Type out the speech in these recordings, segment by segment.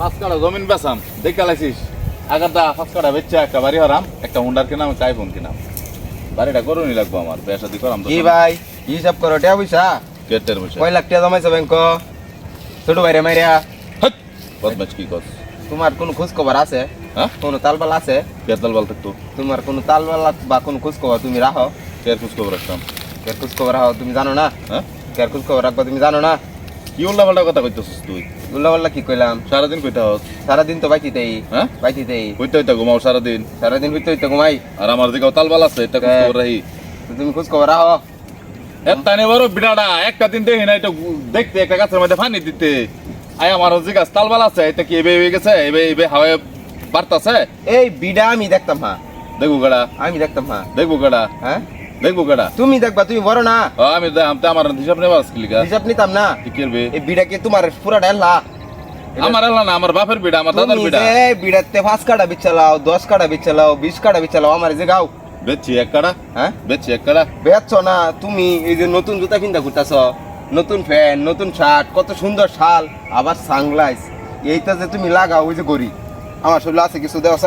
পাঁচ কাটা জমিন বেচাম দেখে লাইছিস আগারটা পাঁচ কাটা বেচছে একটা বাড়ি হারাম একটা হুন্ডার কিনাম একটা আইফোন কিনাম। বাড়িটা করুনি লাগবো আমার বেসা দি করাম কি ভাই হিসাব করো টিয়া পয়সা? কেটের বসে কয় লাখ টাকা জমাইছো ব্যাংক? ছোট ভাইরে মাইরা! বদমাস কি কর তোমার কোনো খোঁজ খবর আছে? হ্যাঁ? কোনো তালবাল আছে? কেতাল বাল থাকতো? তোমার কোনো তালবাল বা কোনো খোঁজ খবর তুমি রাখো? কেয়ার খোঁজ খবর রাখতাম? কের খোঁজ খবর রাখো তুমি জানো না? হ্যাঁ? কের খোঁজ খবর রাখবা তুমি জানো না? কি উল্লা পাল্টা কথা কইতেছিস তুই? উল্লা পাল্লা কি কইলাম? সারাদিন কইতে হস। সারাদিন তো হ্যাঁ? কইতে হইতে ঘুমাও সারাদিন। সারাদিন হইতে হইতে ঘুমাই। আর আমার দিকেও তালবাল আছে এটা খোঁজ খবর রাহি তুমি খোঁজ খবর রাখো। একটা বড় দিন দেখি না এটা দেখতে একটা গাছের মধ্যে পানি দিতে। আয় আমার যে গাছ তালবাল আছে এটা কি এবে এবে গেছে? এবে এবে হাওয়ায় বাড়তাছে? এই বিডা আমি দেখতাম হ্যাঁ দেখব গেড়া আমি দেখতাম হ্যাঁ দেখব গেড়া হ্যাঁ? দেখব গেড়া তুমি দেখবা তুমি বড় না। আমি তো আমার হিসাব গা হিসাব নিতাম না। কি করবে? এই বিড়া কি তোমার পুরা ডেলা আমার না আমার বাপের বিড়া আমার দাদার বিড়া। যে বিড়াতে পাঁচ কাটা বিচ্ছালাও দশ কাটা বিচ্ছালাও বিশ কাটা বিচ্ছালাও আমার যে গাও বেচছি এক কাড়া হ্যাঁ? বেচছি এক কাড়া বেচছ না তুমি এই যে নতুন জুতা কিনতে ঘুরতেছ নতুন ফ্যান নতুন শার্ট কত সুন্দর শাল আবার সানগ্লাস। এইটা যে তুমি লাগাও ওই যে গড়ি। আমার শরীর আছে কিছু দেওয়া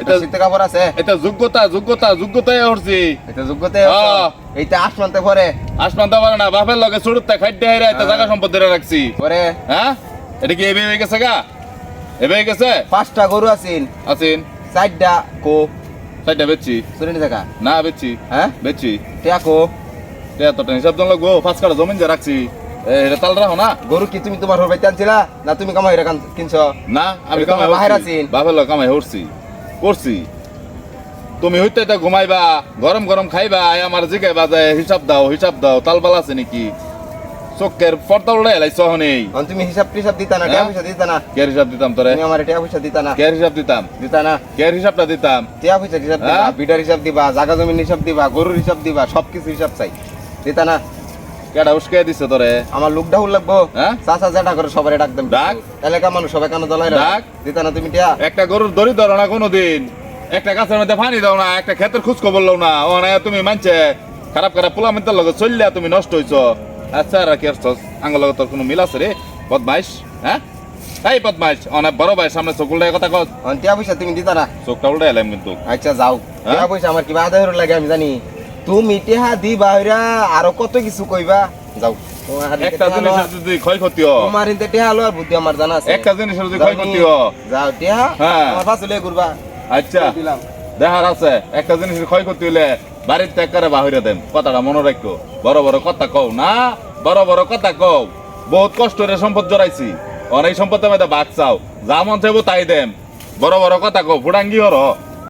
এটা এটা- শীতে কাপড় আছে? এটা যোগ্যতা যোগ্যতা যোগ্যতাই হরছি এটা যোগ্যতে হ্যাঁ। এইটা আসমানতে পরে। আসমান তো পারে না বাপের লগে ছুটতে খাইতে হেরে এটা জায়গা সম্পদ ধরে রাখছি। পরে? হ্যাঁ? এটা কি এবে হয়ে গেছে গা? এবে হয়ে গেছে? পাঁচটা গরু আছেন। আছেন। চারটা কো। সাইডটা বেচছি। চুরি থাকা না বেচছি। হ্যাঁ? বেচছি। টিয়া কো। এতটা হিসাব জন লাগবো পাঁচ কাটা জমিন যে রাখছি। এ, এটা তাল রাখো না। গরু কি তুমি তোমার হরবাইতে আনছিলা? না তুমি কামাই কিনছ? না আমি কামাই বাহির। আছিন। বাপের লগে কামাই হরছি করছি। তুমি হইতে এটা ঘুমাইবা গরম গরম খাইবা আয় আমার জিগাই বাজায় হিসাব দাও হিসাব দাও তালবাল আছে নাকি? চোখের পর্দা উড়ে এলাই সহনেই অন তুমি হিসাব টিসাব দিতা না হ্যাঁ? টিয়া পয়সা দিতা না। কেয়ার হিসাব দিতাম তোরে? তুমি আমার টিয়া পয়সা দিতা না। কেয়ার হিসাব দিতাম? দিতা না। কেয়ার হিসাবটা দিতাম? টিয়া পয়সা হিসাব দিবা হ্যাঁ? বিডার হিসাব দিবা জাগা জমিন হিসাব দিবা গরুর হিসাব দিবা সবকিছু হিসাব চাই। দিতা না। কেডা উস্কে দিছে তোরে। আমার লোক ডাউল লাগবো। হ্যাঁ? চাচা জেঠা করে সবাই ডাক দেন। ডাক? এলাকা মানুষ সবাই কানো দলাই ডাক? দিতা না তুমি টিয়া। একটা গরুর দড়ি ধরো না কোনোদিন। একটা গাছের মধ্যে পানি দাও না একটা ক্ষেতের খোঁজ খবর লও না। ও না তুমি মানছে খারাপ খারাপ পোলা মিন্তার লগে চললিয়া তুমি নষ্ট হইছো। আচ্ছা আর কি করছস আঙ্গল লগে তোর কোনো মিল আছে রে? বদমাইশ হ্যাঁ? এই বদমাইশ অনেক বড় ভাই সামনে চোখ উল্টাই কথা কস। টিয়া পয়সা তুমি দিতা না। চোখটা উল্টাই এলাম কিন্তু। আচ্ছা যাও। হ্যাঁ? টিয়া পয়সা আমার কিবা আদায় লাগে আমি জানি। তুমি টিহা দিবা হইরা আরও কত কিছু কইবা? যাও। একটা জিনিসের যদি ক্ষয়ক্ষতি হয় তোমার ইনতে টিহা লওয়ার বুদ্ধি আমার জানা আছে। একটা জিনিসের যদি ক্ষয়ক্ষতি। হয় যাও টিহা। হ্যাঁ। আমার পাশে লয়ে ঘুরবা। আচ্ছা। দেখার আছে একটা জিনিসের ক্ষয়ক্ষতি হইলে বাড়ির ত্যাগ করে বাহিরে দেন। কথাটা মনে রাখো। বড় বড় কথা কও না বড় বড় কথা কও। বহুত কষ্ট করে সম্পদ জড়াইছি। অনেক সম্পদের মধ্যে বাঘ চাও। যা মন চাইব তাই দেম বড় বড় কথা কও ফুটাঙ্গি হর।